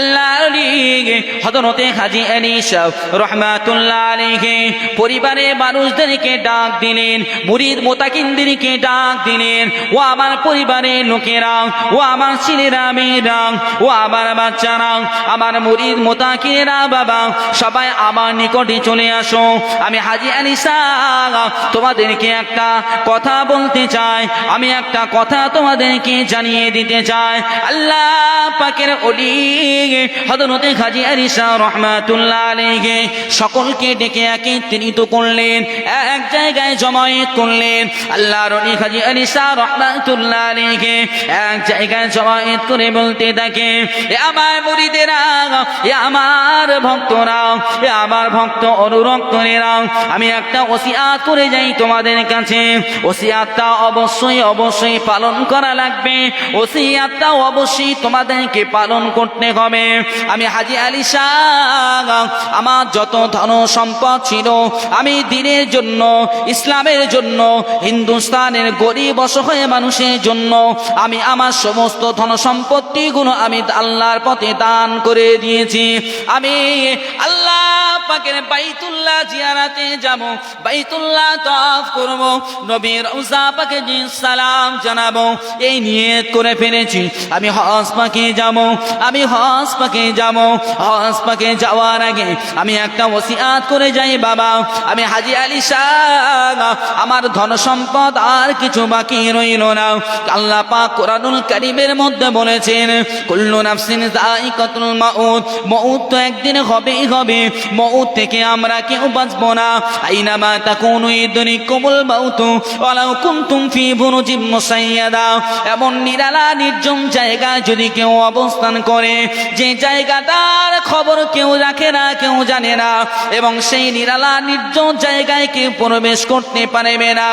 আল্লাহ হজরতে হাজি আলী সাহ রহমাতুল্লাহ আলীকে পরিবারের মানুষদেরকে ডাক দিলেন, মুরিদ মোতাকিনদেরকে ডাক দিলেন, ও আমার পরিবারের লোকেরা ও আমার ছেলেরা মেয়েরা ও আমার বাচ্চারা আমার মুরিদ মোতাকিনেরা বাবা সবাই আমার নিকটে চলে আসো। আমি হাজি শাহ তোমাদেরকে একটা কথা বলতে চাই, আমি একটা কথা তোমাদেরকে জানিয়ে দিতে চাই। আল্লাহ পাকের অলি হদরতে হাজি আলী শাহ রহমাতুল্লাহ আলাইহি, সকলকে ডেকে একত্রিত করলেন, এক জায়গায় জমায়েত করলেন। আল্লাহ রনি হাজি আলী শাহ রহমাতুল্লাহ আলাইহি, এক জায়গায় জমায়েত করে বলতে থাকে, এ আমার মুরিদেরা এ আমার ভক্তরা, এ আমার ভক্ত অনুরক্তরেরা আমি একটা ওসিয়াত করে যাই তোমাদের কাছে। ওসিয়াতটা অবশ্যই অবশ্যই পালন করা লাগবে। ওসিয়াতটা অবশ্যই তোমাদেরকে পালন করতে হবে। আমি হাজি আলী আমার যত ধন সম্পদ ছিল, আমি দিনের জন্য, ইসলামের জন্য, হিন্দুস্তানের গরিব অসহায় মানুষের জন্য, আমি আমার সমস্ত ধন সম্পত্তিগুলো আমি আল্লাহর পথে দান করে দিয়েছি। আমি আল্লাহ পাকের বাইতুল্লাহ জিয়ারাতে যাব, বাইতুল্লাহ করব, নবীর পাকে সালাম জানাব। এই নিয়ত করে ফেলেছি, আমি হজ পাকে যাব, আমি হজ পাকে যাব। হজ পাকে যাওয়ার আগে আমি একটা ওসিয়াত করে যাই বাবা, আমি হাজি আলী শাহ, আমার ধন সম্পদ আর কিছু বাকি রইল না। আল্লাহ পাক কোরআনুল কারিমের মধ্যে বলেছেন, কুল্লু নাফসিন যায়িকাতুল মউত তো একদিন হবেই হবে, মউত থেকে আমরা কেউ বাঁচবো না। আইনামা তাকুনু ইদরিকুমুল মাউত, ওয়ালাউ কুনতুম ফি বুরুজিম মুসাইয়াদা। এমন নিরালা নির্জন জায়গায় যদি কেউ অবস্থান করে, যে জায়গাটার খবর কেউ রাখে না, কেউ জানে না, এবং সেই নিরালা নির্জন জায়গায় কেউ প্রবেশ করতে পারবে না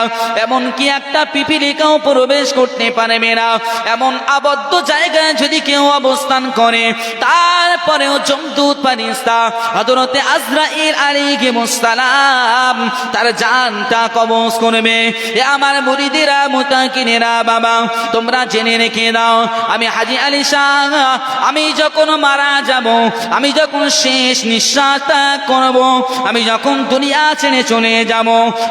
এমন কি একটা পিপিলিকাও প্রবেশ করতে পারবে না, এমন আবদ্ধ জায়গায় যদি কেউ অবস্থান করে, তারপরেও জমদূত পারিস্তা হজরতে আজরাইল আলাইহি মুসসালাম তার জানটা কবজ করবে। এ আমার মুরিদেরা, মুতাকিনেরা, বাবা, তোমরা জেনে রেখে দাও, আমি হাজি আলী শাহ, আমি যখন মারা যাব, আমি যখন শেষ নিঃশ্বাস ত্যাগ করব, আমি যখন দুনিয়া ছেড়ে চলে যাব,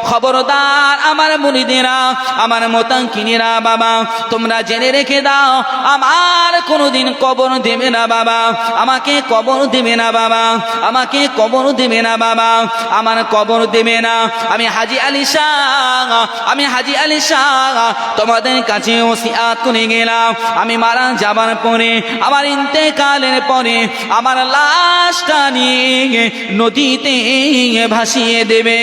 খবরদার আমার মুরিদেরা, আমার মোতাঙ্কিনেরা বাবা, তোমরা জেনে রেখে দাও, আমার কোনোদিন কবর দেবে না, বাবা, আমাকে কবর দেবে না, বাবা, আমাকে কবর দেবে না, বাবা। আমার কবর দেবে না। আমি হাজি আলী শাহ, আমি হাজি আলী শাহ। তোমাদের কাছে ওসিয়াত করে গেলাম। আমি মারা যাবার পরে, আমার ইন্তেকালের পরে, আমার লাশটা নিয়ে নদীতে ভাসিয়ে দেবে।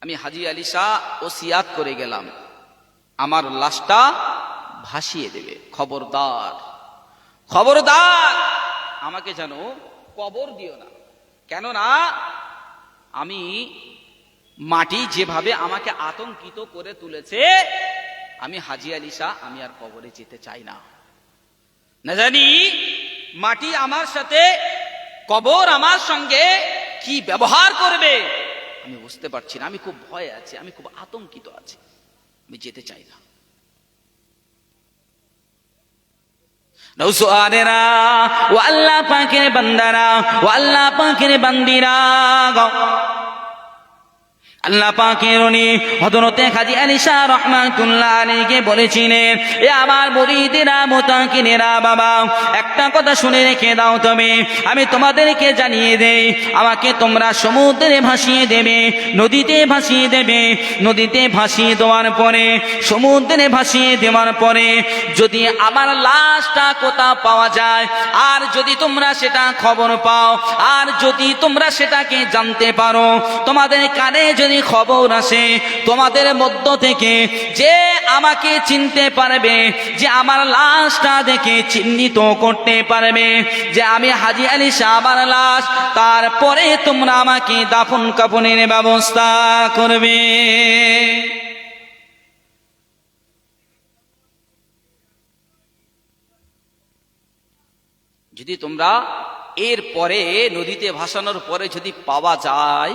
আমি হাজি আলী শাহ ওসিয়াত করে গেলাম। আমার লাশটা ভাসিয়ে দেবে। খবরদার। খবরদার! আমাকে যেন কবর দিও না। কেননা, আমি মাটি যেভাবে আমাকে আতঙ্কিত করে তুলেছে, আমি হাজি আলী শাহ, আমি আর কবরে যেতে চাই না। না জানি, মাটি আমার সাথে, কবর আমার সঙ্গে কি ব্যবহার করবে? আমি বুঝতে পারছি না, আমি খুব ভয় আছি, আমি খুব আতঙ্কিত আছি, আমি যেতে চাই না। নৌসোয়ারেরা ও আল্লাহ পাখির বান্দারা ও আল্লাহ পাখির বান্দিরা। আল্লাহ পাকের উনি হযরতে খাজি শাহ রহমাতুল্লাহ আলাইহি বলেছিলেন, এ আমার মুরিদেরা মুতাকিনেরা বাবা, একটা কথা শুনে রেখে দাও তুমি। আমি তোমাদেরকে জানিয়ে দেই, আমাকে তোমরা সমুদ্রে ভাসিয়ে দেবে, নদীতে ভাসিয়ে দেবে। নদীতে ভাসিয়ে দেওয়ার পরে, সমুদ্রে ভাসিয়ে দেওয়ার পরে, যদি আমার লাশটা কোথাও পাওয়া যায়, আর যদি তোমরা সেটা খবর পাও, আর যদি তোমরা সেটাকে জানতে পারো, তোমাদের কানে যদি খবর আসে তোমাদের মধ্য থেকে যে আমাকে চিনতে পারবে, যে আমার লাশটা দেখে চিহ্নিত করতে পারবে, যে আমি হাজি আলী শাহ লাশ, তারপরে তোমরা আমাকে দাফন কাফনের ব্যবস্থা করবে। যদি তোমরা এর পরে নদীতে ভাসানোর পরে যদি পাওয়া যায়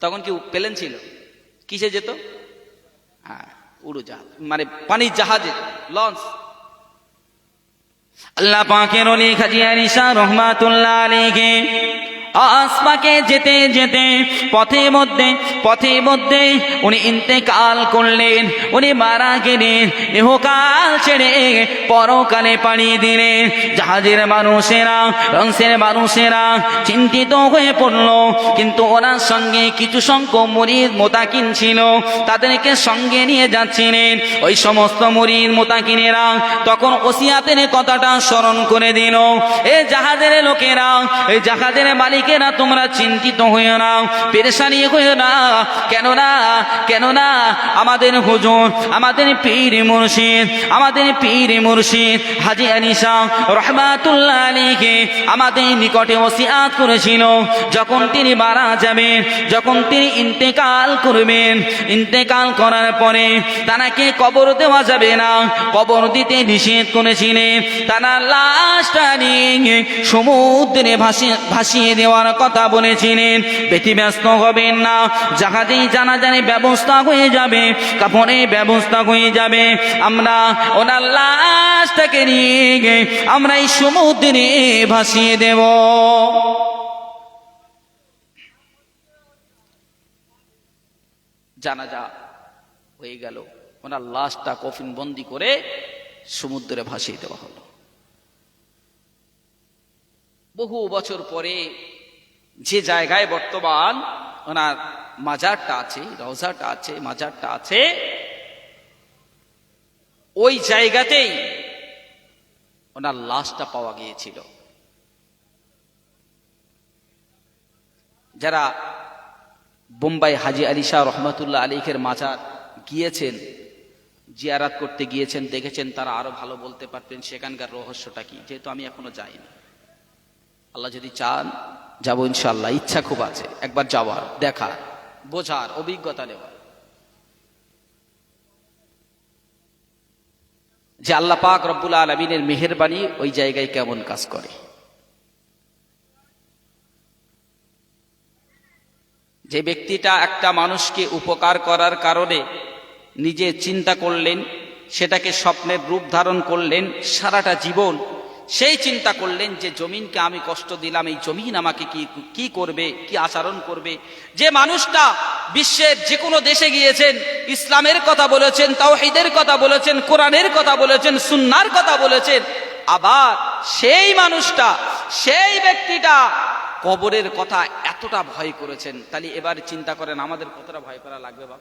তখন কি প্লেন ছিল? কিসে যেত? হ্যাঁ উড়োজাহাজ মানে পানি জাহাজে, লঞ্চ। আল্লাহ পাকের অলি খাজিয়া আনিসা রহমাতুল্লাহ আলীকে আসমাকে যেতে যেতে, পথে মধ্যে পথে মধ্যে উনি ইন্তেকাল করলেন, উনি মারা গেলেন ইহকাল ছেড়ে পরকালে পাড়িয়ে দিলেন। জাহাজের মানুষেরা রংসের মানুষেরা চিন্তিত হয়ে পড়ল, কিন্তু ওনার সঙ্গে কিছু সংখ্যক মরিদ মোতাকিন ছিল, তাদেরকে সঙ্গে নিয়ে যাচ্ছিলেন। ওই সমস্ত মরিদ মোতাকিনেরা তখন ওসিয়াতের কথাটা স্মরণ করে দিল। এ জাহাজের লোকেরা এই জাহাজের মালিকেরা তোমরা চিন্তিত হইও না, পেরেশানি হইও না। কেননা কেননা আমাদের হুজুর, আমাদের পীর মুর্শিদ, আমাদের পীর মুর্শিদ হাজি আনিসা রহমাতুল্লাহ আলীকে আমাদের নিকটে ওসিয়াত করেছিল। যখন তিনি মারা যাবেন, যখন তিনি ইন্তেকাল করবেন, ইন্তেকাল করার পরে তানাকে কবর দেওয়া যাবে না। কবর দিতে নিষেধ করেছিলেন। তারা লাশটা নিয়ে সমুদ্রে ভাসিয়ে ভাসিয়ে দেওয়ার কথা বলেছিলেন। ব্যতিব্যস্ত হবেন না। জাহাজেই জানা জানে ব্যবস্থা হয়ে যাবে, কাপড়ে ব্যবস্থা হয়ে যাবে। আমরা ওনার লাশটাকে নিয়ে গিয়ে আমরা এই সমুদ্রে ভাসিয়ে দেব। জানাজা হয়ে গেল। ওনার লাশটা কফিন বন্দি করে সমুদ্রে ভাসিয়ে দেওয়া হলো। বহু বছর পরে যে জায়গায় বর্তমান ওনার মাজারটা আছে, রওজাটা আছে, মাজারটা আছে, ওই জায়গাতেই ওনার লাশটা পাওয়া গিয়েছিল। যারা বোম্বাই হাজি আলী শাহ রহমতুল্লাহ আলীখের মাজার গিয়েছেন, জিয়ারাত করতে গিয়েছেন, দেখেছেন, তারা আরও ভালো বলতে পারতেন সেখানকার রহস্যটা কি, যেহেতু আমি এখনও যাইনি। আল্লাহ যদি চান যাব ইনশাল্লাহ ইচ্ছা খুব আছে, একবার যাওয়ার দেখার বোঝার, অভিজ্ঞতা নেওয়ার। যে আল্লাহ পাক রব্বুল আলমিনের মেহেরবানি ওই জায়গায় কেমন কাজ করে। যে ব্যক্তিটা একটা মানুষকে উপকার করার কারণে নিজে চিন্তা করলেন, সেটাকে স্বপ্নের রূপ ধারণ করলেন, সারাটা জীবন সেই চিন্তা করলেন যে জমিনকে আমি কষ্ট দিলাম, এই জমিন আমাকে কি কি করবে, কি আচরণ করবে? যে মানুষটা বিশ্বের যে কোনো দেশে গিয়েছেন, ইসলামের কথা বলেছেন, তাওহিদের কথা বলেছেন, কোরআনের কথা বলেছেন সুন্নার কথা বলেছেন, আবার সেই মানুষটা, সেই ব্যক্তিটা কবরের কথা এতটা ভয় করেছেন। তাহলে এবার চিন্তা করেন, আমাদের কতটা ভয় করা লাগবে বা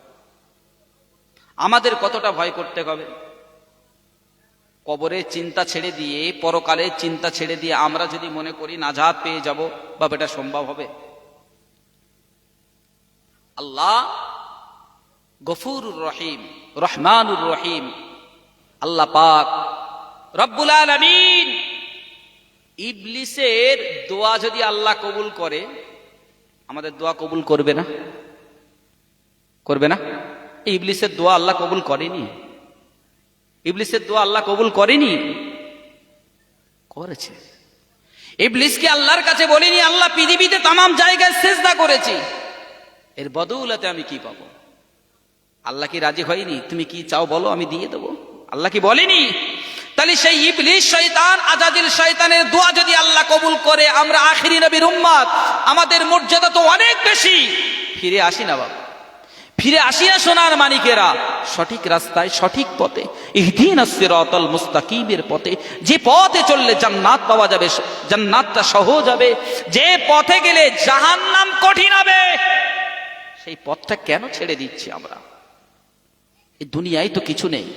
আমাদের কতটা ভয় করতে হবে? কবরের চিন্তা ছেড়ে দিয়ে পরকালের চিন্তা ছেড়ে দিয়ে আমরা যদি মনে করি নাজাদ পেয়ে যাব বা এটা সম্ভব হবে? আল্লাহ গফুরুর রহিম, রহমানুর রহিম, আল্লাহ পাক রব্বুল আলমিন ইবলিসের দোয়া যদি আল্লাহ কবুল করে, আমাদের দোয়া কবুল করবে না? করবে না? ইবলিসের দোয়া আল্লাহ কবুল করেনি? ইবলিসের দোয়া আল্লাহ কবুল করেনি? করেছে। ইবলিসকে আল্লাহর কাছে বলিনি, আল্লাহ পৃথিবীতে তামাম জায়গায় চেষ্টা করেছি। এর বদৌলতে আমি কি পাবো? আল্লাহ কি রাজি হয়নি? তুমি কি চাও বলো, আমি দিয়ে দেবো। আল্লাহ কি বলেনি? তাহলে সেই ইবলিস শয়তান, আজাদিল শয়তানের দোয়া যদি আল্লাহ কবুল করে, আমরা আখিরি নবীর উম্মাদ, আমাদের মর্যাদা তো অনেক বেশি। ফিরে আসি না বাবা। ফিরে আসিয়া সোনার মানিকেরা, সঠিক রাস্তায়, সঠিক পথে, ইহদিন সিরাতাল মুস্তাকিমের পথে, যে পথে চললে জান্নাত পাওয়া যাবে, জান্নাতটা সহজ হবে, যে পথে গেলে জাহান্নাম কঠিন হবে। সেই পথটা কেন ছেড়ে দিচ্ছি আমরা? এই দুনিয়ায় তো কিছু নেই।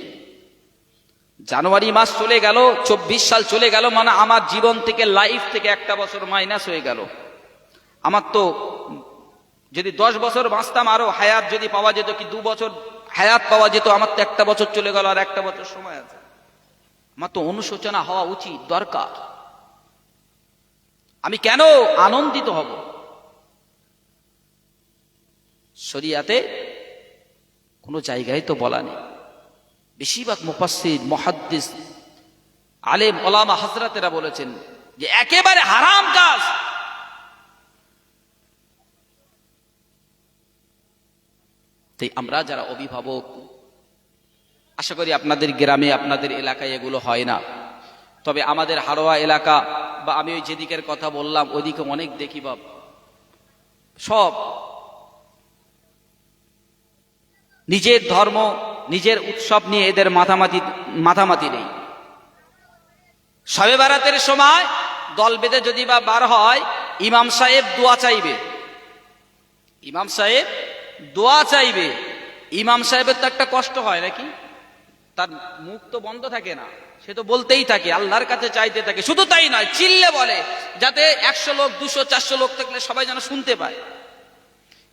জানুয়ারি মাস চলে গেল, চব্বিশ সাল চলে গেল মানে আমার জীবন থেকে লাইফ থেকে একটা বছর মাইনাস হয়ে গেল। আমার তো যদি দশ বছর বাঁচতাম আরও হায়াত যদি পাওয়া যেত কি দু বছর হায়াত পাওয়া যেত? আমার তো একটা বছর চলে গেল আর একটা বছর সময় আছে। আমার তো অনুশোচনা হওয়া উচিত, দরকার। আমি কেন আনন্দিত হব? শরিয়াতে কোনো জায়গায় তো বলা নেই। বেশিরভাগ মুফাসসির, মুহাদ্দিস, আলেম, ওলামা হজরতেরা বলেছেন যে একেবারে হারাম কাজ তাই আমরা যারা অভিভাবক, আশা করি আপনাদের গ্রামে, আপনাদের এলাকায় এগুলো হয় না। তবে আমাদের হাড়োয়া এলাকা বা আমি ওই যেদিকের কথা বললাম ওইদিকে অনেক দেখি বাব সব নিজের ধর্ম, নিজের উৎসব নিয়ে এদের মাথামাতি মাথামাতি নেই। সবে বারাতের সময় দল বেঁধে যদি বা বার হয়, ইমাম সাহেব দোয়া চাইবে। ইমাম সাহেব দোয়া চাইবে। ইমাম সাহেবের তো একটা কষ্ট হয় নাকি? তার মুখ তো বন্ধ থাকে না। সে তো বলতেই থাকে, আল্লাহর কাছে চাইতে থাকে। শুধু তাই নয়, চিল্লে বলে, যাতে একশো লোক, দুশো, চারশো লোক থাকলে সবাই যেন শুনতে পায়।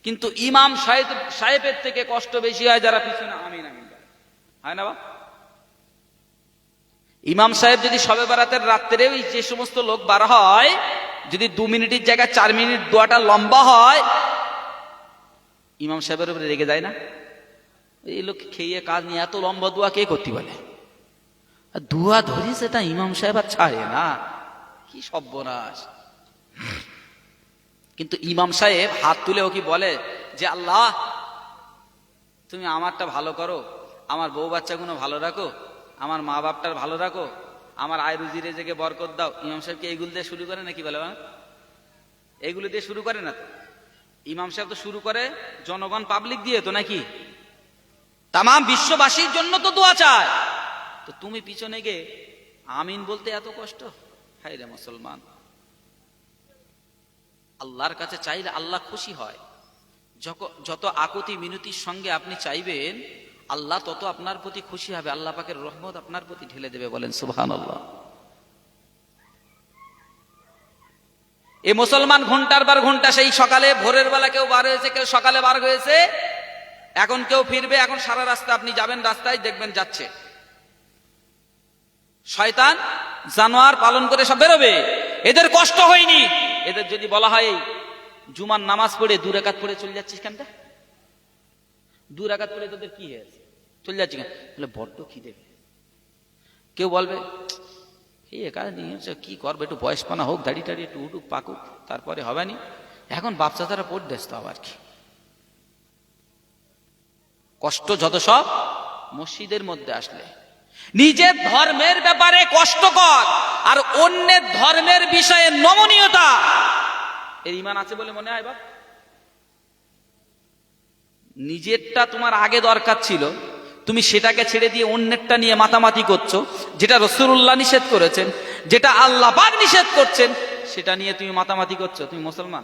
কিন্তু ইমাম সাহেব, সাহেবের থেকে কষ্ট বেশি হয় যারা পিছনে আমিন আমিন। হয় না বা? ইমাম সাহেব যদি সবে রাত্রে ওই যে সমস্ত লোক বার হয়, যদি দু মিনিটের জায়গায়, চার মিনিট দোয়াটা লম্বা হয় ইমাম সাহেবের উপরে রেগে যায় না? এই লোক খেয়ে কাজ নিয়ে এত লম্বা দোয়া কে করতে বলে? দোয়া ধরি সেটা ইমাম সাহেব আর ছাড়ে না। কি সব্যনাশ কিন্তু ইমাম সাহেব হাত তুলে ও কি বলে যে, আল্লাহ, তুমি আমারটা ভালো করো, আমার বউ বাচ্চাগুলো ভালো রাখো, আমার মা বাপটার ভালো রাখো, আমার আয় রুজি রেজেকে বরকত দাও। ইমাম সাহেবকে এইগুলো দিয়ে শুরু করে নাকি বলে বা? এইগুলো দিয়ে শুরু করে না তো? ইমাম সাহেব তো শুরু করে জনগণ পাবলিক দিয়ে তো নাকি? তাম বিশ্ববাসীর জন্য তো দোয়া চায়। তো তুমি পিছনে গে আমিন বলতে এত কষ্ট? হাই রে মুসলমান। আল্লাহর কাছে চাইলে আল্লাহ খুশি হয়। যত আকুতি মিনতির সঙ্গে আপনি চাইবেন, আল্লাহ তত আপনার প্রতি খুশি হবে। আল্লাহ পাকের রহমত আপনার প্রতি ঢেলে দেবে বলেন সুবহান আল্লাহ এ মুসলমান ঘণ্টার বার ঘণ্টা সেই সকালে, ভোরের বেলা কেউ বার হয়েছে, কেউ সকালে বার হয়েছে। এখন কেউ ফিরবে, এখন সারা রাস্তা আপনি যাবেন রাস্তায়, দেখবেন যাচ্ছে। শয়তান জানোয়ার পালন করে সব বেরোবে। এদের কষ্ট হয়নি। এদের যদি বলা হয়, জুমার নামাজ পড়ে দু রাকাত পড়ে চলে যাচ্ছিস কেনটা? দু রাকাত পড়ে তোদের কি হয়েছে? চলে যাচ্ছি কেন? বড্ড খিদে। কেউ বলবে এই একা নিয়ে কি করবে? একটু বয়স পানা হোক, দাড়ি টাড়ি একটু উঠুক, পাকুক, তারপরে হবে নি। এখন বাচ্চা তারা পড়তেস তো আবার কি? কষ্ট যত সব মসজিদের মধ্যে আসলে। নিজের ধর্মের ব্যাপারে কষ্টকর আর অন্যের ধর্মের বিষয়ে নমনীয়তা। এর ইমান আছে বলে মনে হয় বাপ? নিজেরটা তোমার আগে দরকার ছিল তুমি সেটাকে ছেড়ে দিয়ে অন্যেরটা নিয়ে মাতামাতি করছ, যেটা রসুল্লাহ নিষেধ করেছেন, যেটা আল্লাহ পাক নিষেধ করছেন, সেটা নিয়ে তুমি মাতামাতি করছ, তুমি মুসলমান।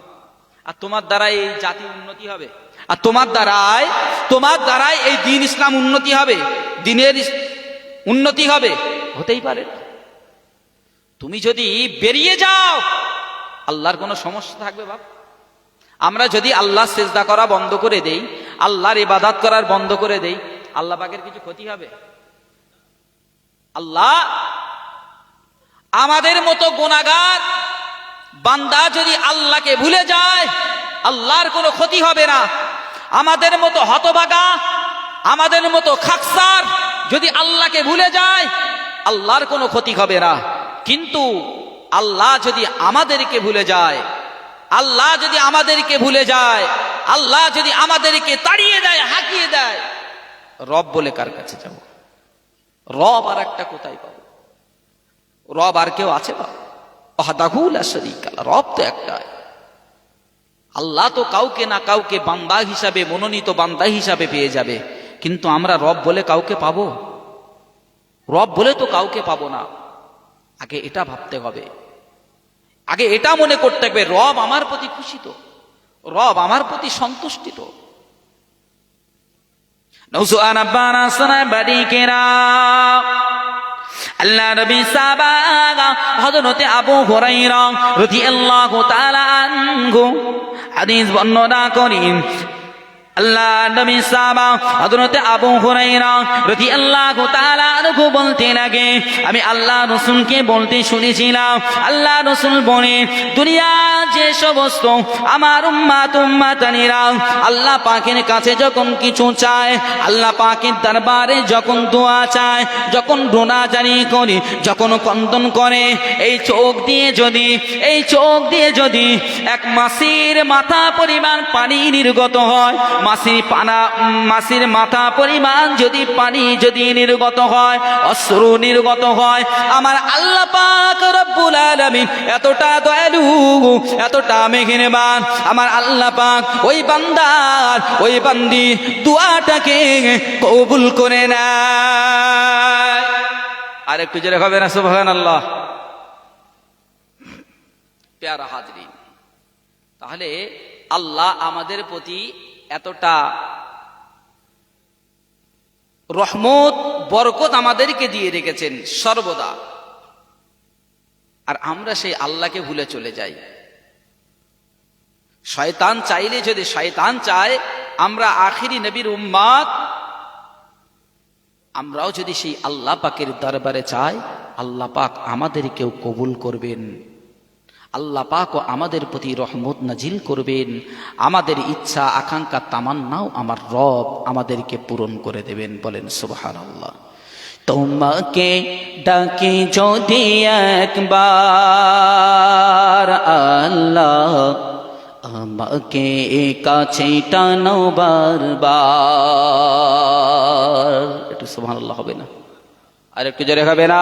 আর তোমার দ্বারা এই জাতি উন্নতি হবে। আর তোমার দ্বারাই তোমার দ্বারাই এই দিন ইসলাম উন্নতি হবে। দিনের উন্নতি হবে। হতেই পারে তুমি যদি বেরিয়ে যাও, আল্লাহর কোনো সমস্যা থাকবে বাপ? আমরা যদি আল্লাহ সেজদা করা বন্ধ করে দেই, আল্লাহর ইবাদাত করার বন্ধ করে দেই আল্লাহ পাকের কিছু ক্ষতি হবে? আল্লাহ, আমাদের মতো গোনাগার বান্দা যদি আল্লাহকে ভুলে যায়, আল্লাহর কোনো ক্ষতি হবে না। আমাদের মতো হতবাগা আমাদের মতো খাকসার যদি আল্লাহকে ভুলে যায়, আল্লাহর কোনো ক্ষতি হবে না। কিন্তু আল্লাহ যদি আমাদেরকে ভুলে যায়, আল্লাহ যদি আমাদেরকে ভুলে যায়, আল্লাহ যদি আমাদেরকে তাড়িয়ে দেয়, হাঁকিয়ে দেয় রব বলে কার কাছে যাব? রব আর একটা কোথায় পাবো? রব আর কেউ আছে বা? রব তো একটাই। আল্লাহ তো কাউকে না কাউকে বান্দা হিসাবে, মনোনীত বান্দা হিসাবে পেয়ে যাবে। কিন্তু আমরা রব বলে কাউকে পাবো? রব বলে তো কাউকে পাবো না। আগে এটা ভাবতে হবে। আগে এটা মনে করতে হবে, রব আমার প্রতি খুশি তো। রব আমার প্রতি সন্তুষ্টি তো। নৌসুআন আব্বানা সোনায় বাড়ি কেরা? আল্লাহ নবী সাহাবা হযরতে আবু হুরায়রা রাদিয়াল্লাহু তাআলা আনহু হাদিস বর্ণনা করেন আল্লাহ নবী সাহাবা হযরতে আবু হুরায়রা রাদিয়াল্লাহু তাআলা আনহু বলতে লাগে আমি আল্লাহ রাসূলকে বলতে শুনেছিলাম। আল্লাহ রাসূল বলে দুনিয়া যে সমস্ত আমার উম্মাত উম্মাতানিরা আল্লাহ পাকের কাছে যখন কিছু চায়, আল্লাহ পাকের দরবারে যখন দোয়া চায়, যখন ডোনা জারি করে, যখন কন্দন করে, এই চোখ দিয়ে যদি, এই চোখ দিয়ে যদি এক মাসির মাথা পরিমাণ পানি নির্গত হয় মাসির পানা, মাসির মাথা পরিমাণ যদি পানি যদি নির্গত হয়, অশ্রু নির্গত হয়, আমার আল্লাহ পাক রব্বুল আলামিন এতটা দয়ালু, এতটা মেহেরবান। আমার আল্লাহ পাক ওই বান্দার, ওই বান্দি দুয়াটাকে কবুল করে নেয়। আর একটু জোরে হবে না, সুবহানাল্লাহ। পেয়ারা হাজরিন, তাহলে আল্লাহ আমাদের প্রতি এতটা রহমত, বরকত আমাদেরকে দিয়ে রেখেছেন সর্বদা। আর আমরা সেই আল্লাহকে ভুলে চলে যাই। শয়তান চাইলে যদি শয়তান চায়, আমরা আখিরি নবীর উম্মাদ, আমরাও যদি সেই আল্লাহ পাকের দরবারে চাই, আল্লাহ পাক আমাদেরকেও কবুল করবেন। আল্লাহ পাকও আমাদের প্রতি রহমত নাজিল করবেন। আমাদের ইচ্ছা, আকাঙ্ক্ষা, তামান্নাও আমার রব আমাদেরকে পূরণ করে দেবেন বলেন সুবহান আল্লাহ তোমাকে ডাকি যদি একবার আল্লাহ আমাকে কাছে টানো বারবার। একটু সুবহান আল্লাহ হবে না। আর একটু জোরে হবে না?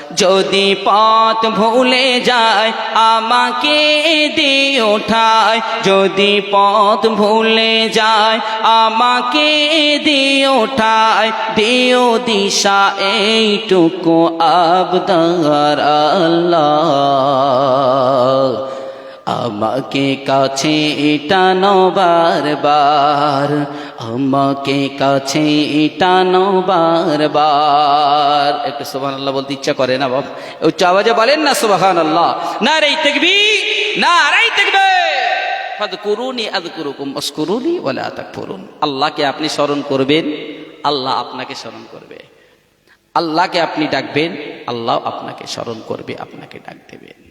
যদি পথ ভুলে যায়, আমাকে দিয়ে ওঠায়। যদি পথ ভুলে যায়, আমাকে দিয়ে ওঠায়। দিও দিশা, এইটুকু আবদার আল্লাহ। আমাকে কাছে টানো বারবার। আমাকে কাছে টানো বারবার। একটু সুবহান আল্লাহ বলতে ইচ্ছা করে না বাবা উচ্চ আওয়াজে বলেন না সুবহান আল্লাহ না রে তেকবি না রাই তেকবে আল্লাহকে আপনি স্মরণ করবেন, আল্লাহ আপনাকে স্মরণ করবে। আল্লাহকে আপনি ডাকবেন, আল্লাহ আপনাকে স্মরণ করবে, আপনাকে ডাক দেবেন।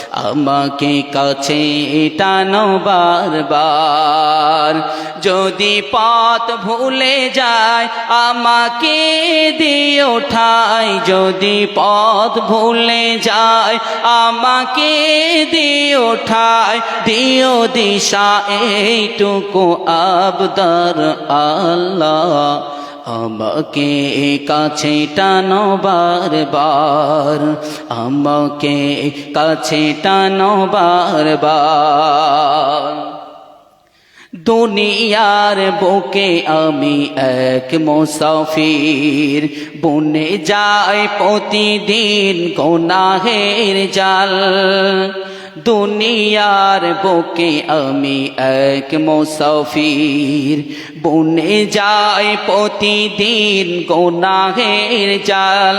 আমাকে কাছে টানো বারবার। যদি পথ ভুলে যায়, আমাকে দিয়ে ওঠাই যদি পথ ভুলে যায়, আমাকে দিয়ে ওঠায় দিও দিশা, এইটুকু আবদার আল্লাহ। আমাকে কাছে টানো বারবার আমাকে কাছে টানো বারবার দুনিয়ার বুকে আমি এক মুসাফির, বনে যায় প্রতিদিন গোনাহের জাল। দুনিয়ার বুকে আমি এক মুসাফির। বনে যায় প্রতিদিন গোনাহের জাল।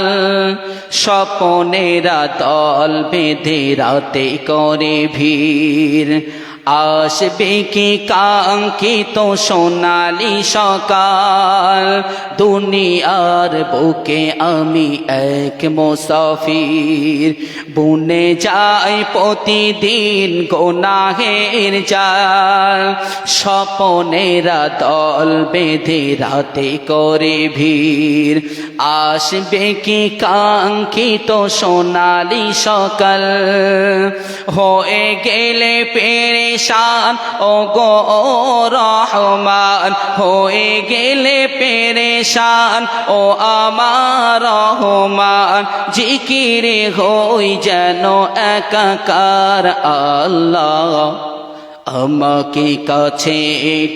স্বপনেরা দল বেঁধে রাতে করে ভিড়। আসবে কি কাঙ্ক্ষিত সোনালি সকাল? দুনিয়ার বুকে আমি এক মোসাফির। বুনে যাই প্রতিদিন গোনাহের জাল। স্বপনেরা দল বেঁধে রাতে করে ভিড়। আসবে কি কাঙ্ক্ষিত সোনালি সকাল? হয়ে গেলে পেরেশান ও গো রহমান, হয়ে গেলে পেরেশান, ও আমার রহমান, জিকিরে হই যেন একাকার আল্লাহ। আমাকে কাছে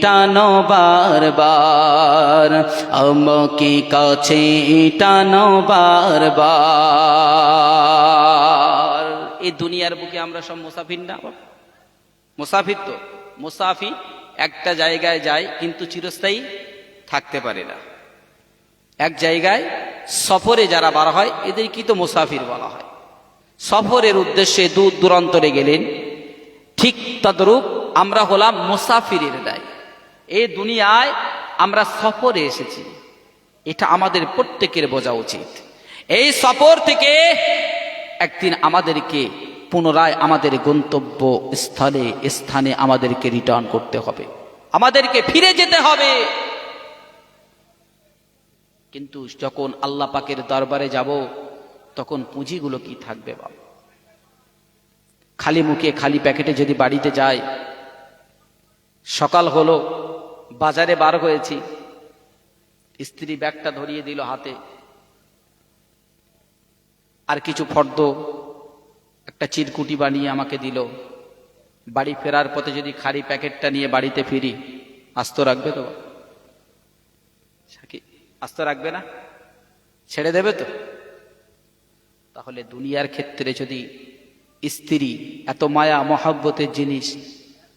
টানো বারবার, আমাকে কাছে টানো বারবার। এই দুনিয়ার বুকে আমরা সব মুসাফির না মুসাফির তো। মুসাফি একটা জায়গায় যায়, কিন্তু চিরস্থায়ী থাকতে পারে না। এক জায়গায় সফরে যারা বার হয় এদের কি তো মুসাফির বলা হয়। সফরের উদ্দেশ্যে দূর দূরান্তরে গেলেন। ঠিক তদরূপ আমরা হলাম মুসাফিরের দায়। এই দুনিয়ায় আমরা সফরে এসেছি। এটা আমাদের প্রত্যেকের বোঝা উচিত। এই সফর থেকে একদিন আমাদেরকে পুনরায় আমাদের গন্তব্য স্থলে স্থানে আমাদেরকে রিটার্ন করতে হবে। আমাদেরকে ফিরে যেতে হবে। কিন্তু যখন আল্লাহ পাকের দরবারে যাব, তখন পুঁজিগুলো কি থাকবে বাবা খালি মুখে খালি প্যাকেটে যদি বাড়িতে যায়, সকাল হলো, বাজারে বার হয়েছি, স্ত্রী ব্যাগটা ধরিয়ে দিল হাতে, আর কিছু ফর্দ একটা চিরকুটি বানিয়ে আমাকে দিল। বাড়ি ফেরার পথে যদি খালি প্যাকেটটা নিয়ে বাড়িতে ফিরি, আস্ত রাখবে তো? আস্ত রাখবে না? ছেড়ে দেবে তো? তাহলে দুনিয়ার ক্ষেত্রে যদি স্ত্রী এত মায়া মহাব্বতের জিনিস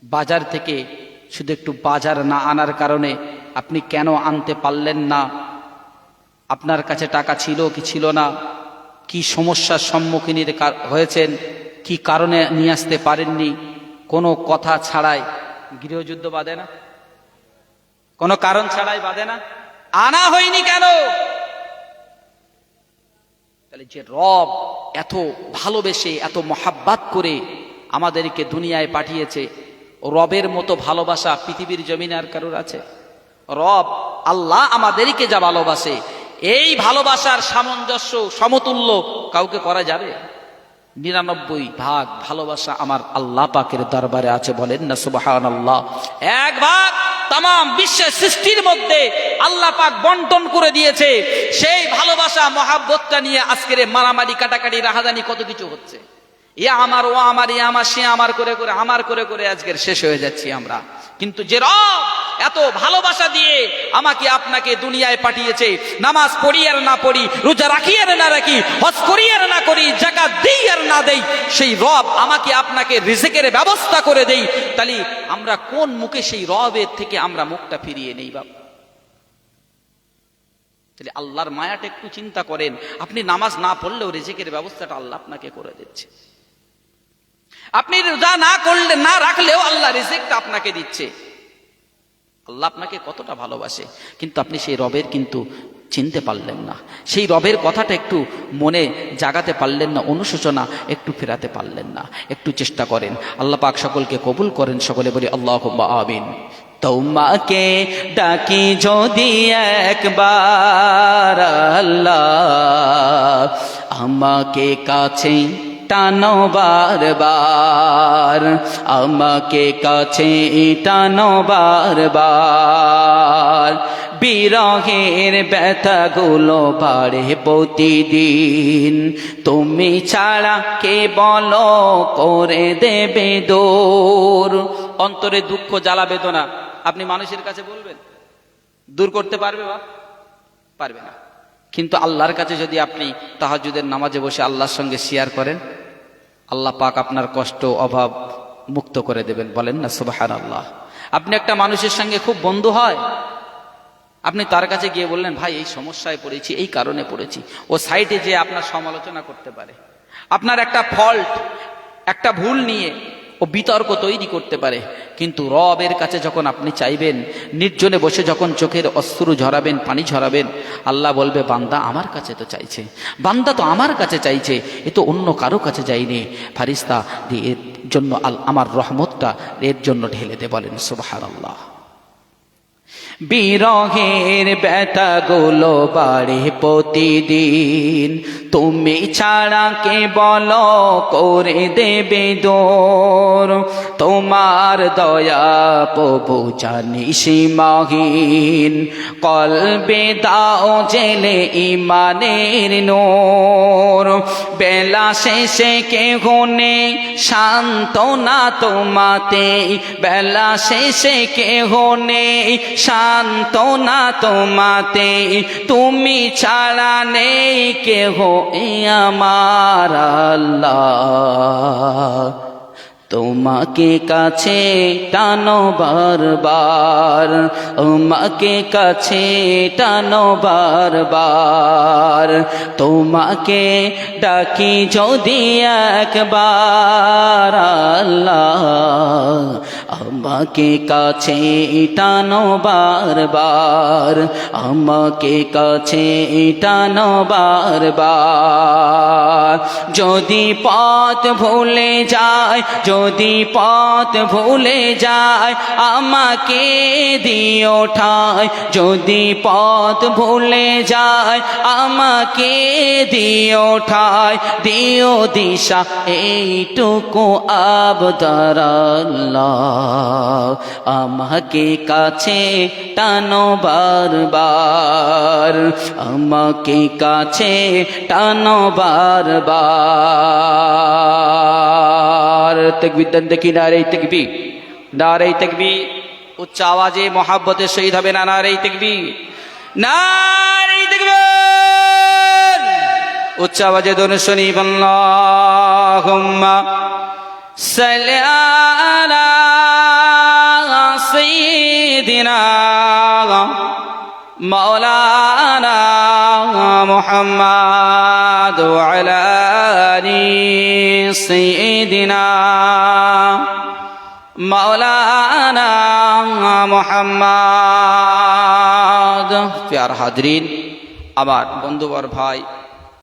বাজার থেকে শুধু একটু বাজার না আনার কারণে আপনি কেন আনতে পারলেন না? আপনার কাছে টাকা ছিল কি ছিল না? কি সমস্যার সম্মুখীন হয়েছেন, কি কারণে নিয়ে আসতে পারেননি, কোনো কথা ছাড়াই গৃহযুদ্ধ বাঁধে না? কোনো কারণ ছাড়াই বাঁধে না? আনা হয়নি কেন? তাহলে যে রব এত ভালোবেসে, এত মহাব্বাত করে আমাদেরকে দুনিয়ায় পাঠিয়েছে, রবের মতো ভালোবাসা পৃথিবীর জমিনে আর কারোর আছে? রব আল্লাহ আমাদেরকে যা ভালোবাসে এই ভালোবাসার সামঞ্জস্য, সমতুল্য কাউকে করা যাবে? নিরানব্বই ভাগ ভালোবাসা আমার আল্লাহ পাকের দরবারে আছে বলেন না সুবাহান আল্লাহ এক ভাগ তাম বিশ্বের সৃষ্টির মধ্যে আল্লাহ পাক বন্টন করে দিয়েছে। সেই ভালোবাসা, মহাব্বতটা নিয়ে আজকের মারামারি, কাটাকাটি রাহাদানি কত কিছু হচ্ছে। এ আমার, ও আমার এ আমার, সে আমার, করে করে, আমার, করে করে আজকের শেষ হয়ে যাচ্ছি আমরা। কিন্তু যে রব এত ভালোবাসা দিয়ে আমাকে আপনাকে দুনিয়ায় পাঠিয়েছে। নামাজ পড়ি আর না পড়ি, রোজা রাখি আর না রাখি, হজ করি আর না করি, জাকাত দিই আর না দেই, সেই রব আমাকে আপনাকে রিজেকের ব্যবস্থা করে দেই। তাহলে আমরা কোন মুখে সেই রবের থেকে আমরা মুখটা ফিরিয়ে নেই বাবা তাহলে আল্লাহর মায়াটা একটু চিন্তা করেন। আপনি নামাজ না পড়লেও রেজেকের ব্যবস্থাটা আল্লাহ আপনাকে করে দিচ্ছে। আপনি রোজা না করলে, না রাখলেও আল্লাহ রিজেকটা আপনাকে দিচ্ছে। আল্লাহ আপনাকে কতটা ভালোবাসে, কিন্তু আপনি সেই রবের কিন্তু চিনতে পারলেন না। সেই রবের কথাটা একটু মনে জাগাতে পারলেন না, অনুশোচনা একটু ফেরাতে পারলেন না। একটু চেষ্টা করেন। আল্লাহ পাক সকলকে কবুল করেন, সকলে বলি আল্লাহ আমিন। তোমাকে ডাকি যদি একবার আল্লাহ আমাকে কাছে টানো বারবার, আমাকে কাছে টানো বারবার। বিরহের ব্যথাগুলো বাড়ে প্রতিদিন, তুমি ছাড়া কে বলো করে দেবে দূর? অন্তরে দুঃখ জ্বালা বেদনা, আপনি মানুষের কাছে বলবেন? দূর করতে পারবে বা? পারবে না। কিন্তু আল্লাহর কাছে যদি আপনি তাহাজুদের নামাজে বসে আল্লাহর সঙ্গে শেয়ার করেন আল্লাহ পাক আপনার কষ্ট, অভাব মুক্ত করে দেবেন। বলেন না সুবাহান আল্লাহ আপনি একটা মানুষের সঙ্গে খুব বন্ধু হয়। আপনি তার কাছে গিয়ে বললেন, ভাই, এই সমস্যায় পড়েছি, এই কারণে পড়েছি। ও সাইডে যে আপনার সমালোচনা করতে পারে। আপনার একটা ফল্ট, একটা ভুল নিয়ে ও বিতর্ক তৈরি করতে পারে। কিন্তু রবের কাছে যখন আপনি চাইবেন, নির্জনে বসে যখন চোখের অশ্রু ঝরাবেন, পানি ঝরাবেন, আল্লাহ বলবে, বান্দা আমার কাছে তো চাইছে। বান্দা তো আমার কাছে চাইছে, এ তো অন্য কারও কাছে যায়নি। ফারিস্তা এর জন্য আল আমার রহমতটা এর জন্য ঢেলে দে বলেন সুবাহ আল্লাহ বিরহের ব্যথাগুলো বাড়ে প্রতিদিন। তুমি ছাড়া কে বল করে দেবে দোর? তোমার দয়া প্রভু জানি সীমাহীন কলবে দাও জেলে ইমানের নোর। বেলা শেষে কে হনে শান্তনা তোমাতে বেলা শেষে কে হনে শান্তনা তোমাতে, তুমি ছাড়া নেই কেহ আমার আল্লাহ। তোমাকে কাছে টানো বারবার তোমাকে কাছে টানো বারবার। তোমাকে ডাকি যদি একবার, আল্লাহ আমাকে কাছে টানো বারবার, আমাকে কাছে টানো বারবার। যদি পথ ভুলে যায়, যদি পথ ভুলে যায়, আমাকে দিও ঠায় যদি পথ ভুলে যায়, আমাকে দিও ঠায় দিও দিশা, এইটুকু আবদারাল্লাহ আমাকে কাছে টানো বারবার। আমাকে কাছে টানো বারবার। তকবির দেন দেখি নারে তকবি নারে তকবি উচ্চ আওয়াজে মহাব্বতে শহীদ হবে না নারে তকবি নারে তকবীর। উচ্চ আওয়াজে দোন শুনি আল্লাহুম্মা সাল্লি আলা সাইয়্যিদিনা مولانا محمد وعلى آل سيدنا مولانا محمد প্যার হাজরিন আমার বন্ধুবর ভাই